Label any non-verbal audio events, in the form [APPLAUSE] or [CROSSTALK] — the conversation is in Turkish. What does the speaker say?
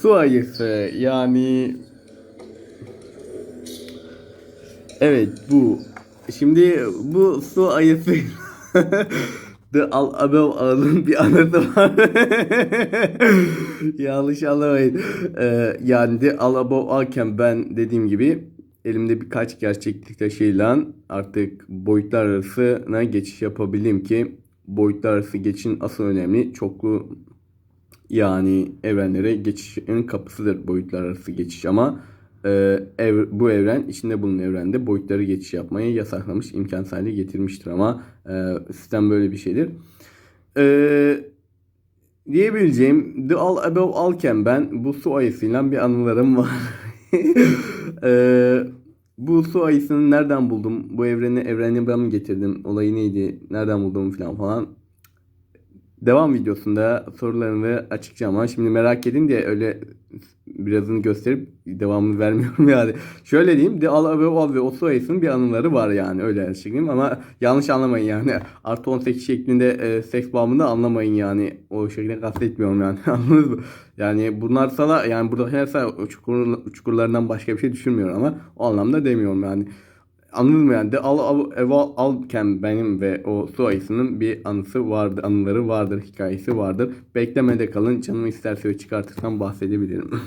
Su ayısı yani Evet bu. Şimdi bu su ayısı [LAUGHS] The Al Above Al'ın bir anısı var. [LAUGHS] Yanlış anlamayın. Ee, yani The Al Above Al'ken ben dediğim gibi elimde birkaç gerçeklik taşıyla artık boyutlar arasına geçiş yapabildim ki boyutlar arası geçişin asıl önemli çoklu yani evrenlere geçişin kapısıdır boyutlar arası geçiş ama e, ev, bu evren içinde bulunan evrende boyutları geçiş yapmayı yasaklamış, imkansız hale getirmiştir ama e, sistem böyle bir şeydir. E, diyebileceğim The All Above All'ken ben bu su ayısıyla bir anılarım var. [LAUGHS] e, bu su ayısını nereden buldum? Bu evreni evreni ben mi getirdim? Olayı neydi? Nereden buldum falan falan. Devam videosunda sorularını açıklayacağım ama şimdi merak edin diye öyle birazını gösterip devamını vermiyorum [LAUGHS] yani. Şöyle diyeyim The Al ve Ol ve Osu Ayıs'ın bir anıları var yani öyle açıklayayım ama yanlış anlamayın yani. [LAUGHS] Artı 18 şeklinde e, seks bağımını anlamayın yani. O şekilde kastetmiyorum yani. [LAUGHS] Anladınız mı? Yani bunlar sana yani burada her say çukur, çukurlarından başka bir şey düşünmüyorum ama o anlamda demiyorum yani. Yani? De al, al, eval, alken benim ve o su ayısının bir anısı vardır, anıları vardır, hikayesi vardır. Beklemede kalın. Canımı isterse çıkartırsam bahsedebilirim. [LAUGHS]